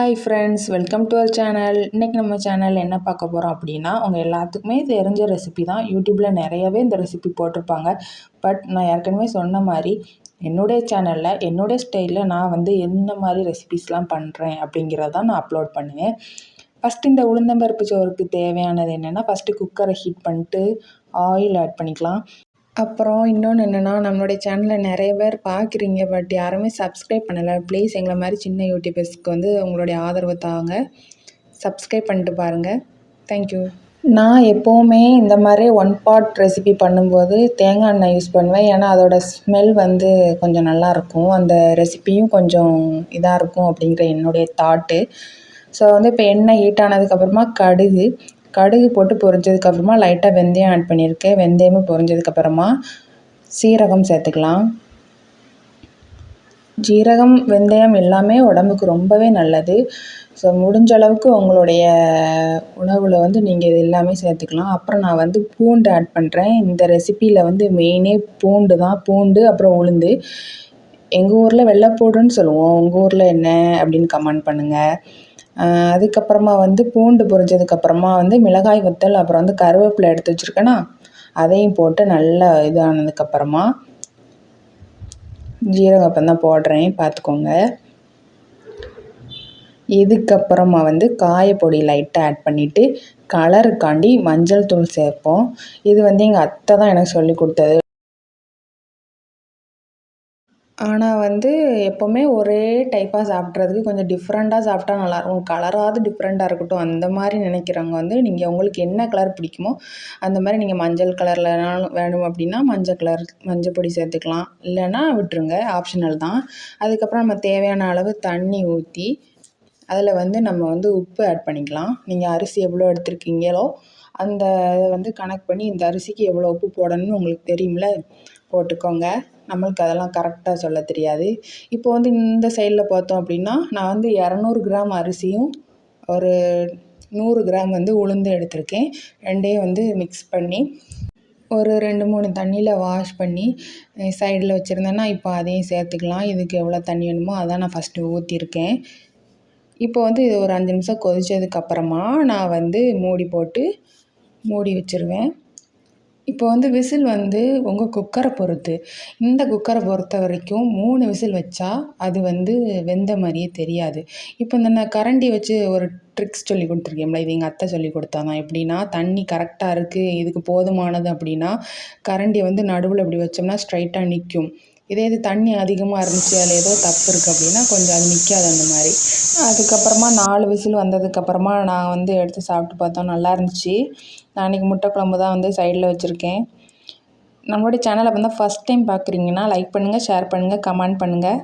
Hi friends welcome to our channel இன்றைக்கி நம்ம channel என்ன பார்க்க போகிறோம் அப்படின்னா உங்கள் எல்லாத்துக்குமே தெரிஞ்ச ரெசிபி தான். யூடியூப்பில் நிறையவே இந்த ரெசிபி போட்டிருப்பாங்க. பட் நான் ஏற்கனவே சொன்ன மாதிரி என்னுடைய சேனலில் என்னுடைய ஸ்டைலில் நான் வந்து என்ன மாதிரி ரெசிபிஸ்லாம் பண்ணுறேன் அப்படிங்கிறத நான் அப்லோட் பண்ணுவேன். ஃபஸ்ட்டு இந்த உளுந்தம்பருப்பு சோறுக்கு தேவையானது என்னென்னா ஃபஸ்ட்டு குக்கரை ஹீட் பண்ணிட்டு ஆயில் ஆட் பண்ணிக்கலாம். அப்புறம் இன்னொன்று என்னென்னா நம்மளுடைய சேனலில் நிறைய பேர் பார்க்குறீங்க பட் யாருமே சப்ஸ்கிரைப் பண்ணலை. ப்ளீஸ் எங்களை மாதிரி சின்ன யூடியூபர்ஸ்க்கு வந்து உங்களுடைய ஆதரவு தாங்க. சப்ஸ்கிரைப் பண்ணிட்டு பாருங்கள் தேங்க்யூ நான் எப்போவுமே இந்த மாதிரி ஒன் பாட் ரெசிபி பண்ணும்போது தேங்காய் எண்ணெய் யூஸ் பண்ணுவேன். ஏன்னா அதோடய ஸ்மெல் வந்து கொஞ்சம் நல்லாயிருக்கும் அந்த ரெசிப்பியும் கொஞ்சம் இதாக இருக்கும் அப்படிங்கிற என்னுடைய தாட்டு ஸோ வந்து இப்போ எண்ணெய் ஹீட் ஆனதுக்கப்புறமா கடுகு. கடுகு போட்டு பொரிஞ்சதுக்கப்புறமா லைட்டாக வெந்தயம் ஆட் பண்ணியிருக்கேன். வெந்தயமும் பொரிஞ்சதுக்கப்புறமா சீரகம் சேர்த்துக்கலாம். ஜீரகம் வெந்தயம் எல்லாமே உடம்புக்கு ரொம்பவே நல்லது. ஸோ முடிஞ்ச அளவுக்கு உங்களுடைய உணவில் வந்து நீங்கள் இது எல்லாமே சேர்த்துக்கலாம். அப்புறம் நான் வந்து பூண்டு ஆட் பண்ணுறேன் இந்த ரெசிப்பியில் வந்து மெயினே பூண்டு தான். பூண்டு அப்புறம் உளுந்து. எங்கள் ஊரில் வெள்ளைப்பூடுன்னு சொல்லுவோம். உங்கள் ஊரில் என்ன அப்படின்னு கமெண்ட் பண்ணுங்கள் அதுக்கப்புறமா வந்து பூண்டு பொரிஞ்சதுக்கப்புறமா வந்து மிளகாய் வத்தல் அப்புறம் வந்து கருவேப்பிலை எடுத்து வச்சுருக்கேன்னா அதையும் போட்டு நல்லா இதானதுக்கப்புறமா ஜீரகப்பம் தான் போடுறேன் பார்த்துக்கோங்க. இதுக்கப்புறமா வந்து காயப்பொடி லைட்டாக ஆட் பண்ணிவிட்டு கலருக்காண்டி மஞ்சள் தூள் சேர்ப்போம். இது வந்து எங்கள் அத்தை தான் எனக்கு சொல்லி கொடுத்தது. ஆனால் வந்து எப்போவுமே ஒரே டைப்பாக சாப்பிட்றதுக்கு கொஞ்சம் டிஃப்ரெண்ட்டாக சாப்பிட்டா நல்லாயிருக்கும். கலராவது டிஃப்ரெண்ட்டாக இருக்கட்டும். அந்த மாதிரி நினைக்கிறவங்க வந்து நீங்கள் உங்களுக்கு என்ன கலர் பிடிக்குமோ அந்த மாதிரி நீங்கள் மஞ்சள் கலர்லனாலும் வேணும் அப்படின்னா மஞ்சள் கலர் மஞ்சள் பொடி சேர்த்துக்கலாம். இல்லைன்னா விட்டுருங்க ஆப்ஷனல் தான். அதுக்கப்புறம் நம்ம தேவையான அளவு தண்ணி ஊற்றி அதில் வந்து நம்ம வந்து உப்பு ஆட் பண்ணிக்கலாம். நீங்கள் அரிசி எவ்வளோ எடுத்திருக்கீங்களோ அந்த இதை வந்து கணக்கு பண்ணி இந்த அரிசிக்கு எவ்வளோ உப்பு போடணும்னு உங்களுக்கு தெரியும்ல? போட்டுக்கோங்க. நம்மளுக்கு அதெல்லாம் கரெக்டாக சொல்ல தெரியாது. இப்போ வந்து இந்த சைடில் பார்த்தோம் அப்படின்னா நான் வந்து இரநூறு கிராம் அரிசியும் ஒரு நூறு கிராம் வந்து உளுந்து எடுத்திருக்கேன். ரெண்டையும் வந்து மிக்ஸ் பண்ணி ஒரு ரெண்டு மூணு தண்ணியில் வாஷ் பண்ணி சைடில் வச்சுருந்தேன்னா இப்போ அதையும் சேர்த்துக்கலாம். இதுக்கு எவ்வளோ தண்ணி வேணுமோ அதான் நான் ஃபஸ்ட்டு ஊற்றிருக்கேன் இப்போ வந்து இது ஒரு அஞ்சு நிமிஷம் கொதித்ததுக்கப்புறமா நான் வந்து மூடி போட்டு மூடி வச்சுருவேன். இப்போ வந்து விசில் வந்து உங்கள் குக்கரை பொறுத்து. இந்த குக்கரை பொறுத்த வரைக்கும் மூணு விசில் வச்சா அது வந்து வெந்த மாதிரியே தெரியாது. இப்போ இந்த நான் கரண்டி வச்சு ஒரு ட்ரிக்ஸ் சொல்லி கொடுத்துருக்கேன்ல இது எங்கள் அத்தை சொல்லி கொடுத்தாதான் எப்படின்னா தண்ணி கரெக்டாக இருக்குது இதுக்கு போதுமானது அப்படின்னா கரண்டியை வந்து நடுவில் இப்படி வச்சோம்னா ஸ்ட்ரைட்டாக நிற்கும் இதே இது தண்ணி அதிகமாக இருந்துச்சு அதில் ஏதோ தப்பு இருக்குது அப்படின்னா கொஞ்சம் அது நிற்காது அந்த மாதிரி. அதுக்கப்புறமா நாலு விசில் வந்ததுக்கப்புறமா நான் வந்து எடுத்து சாப்பிட்டு பார்த்தோம். நல்லா இருந்துச்சு. நான் அன்றைக்கி முட்டை குழம்பு தான் வந்து சைடில் வச்சுருக்கேன். நம்மளுடைய சேனலை வந்து ஃபஸ்ட் டைம் பார்க்குறீங்கன்னா லைக் பண்ணுங்கள் ஷேர் பண்ணுங்கள் கமெண்ட் பண்ணுங்கள்